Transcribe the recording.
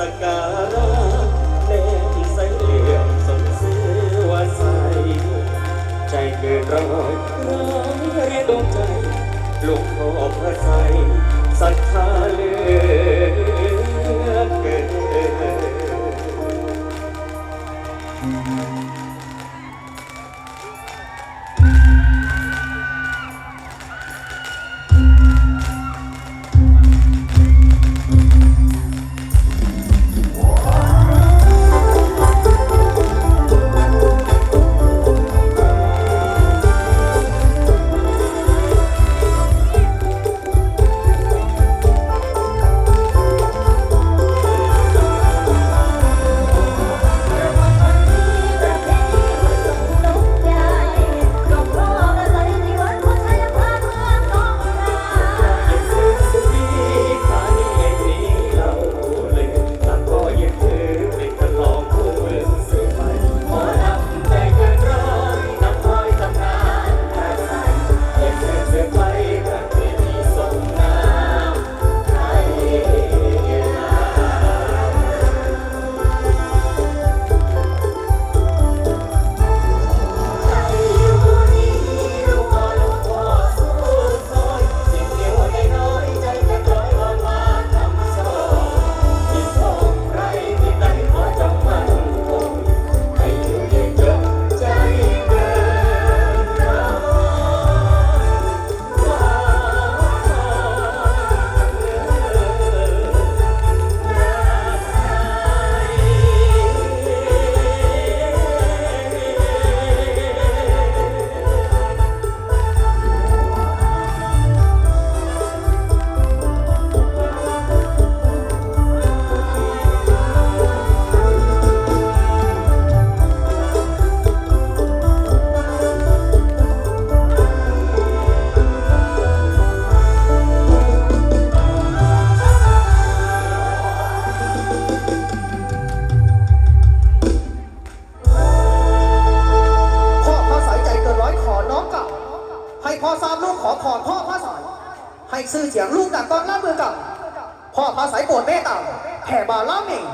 สการะแนมใสเหลี่ยมสมเสือว่าใส ใจเกินร้อยร้อยเรียดวงใจ ลูกพ่อพระใสศรัทธาเลือ เสียงลูกดังกองล่ามือกับพ่อพระสายโกรธแม่ต่ำแผ่บาล่าเมง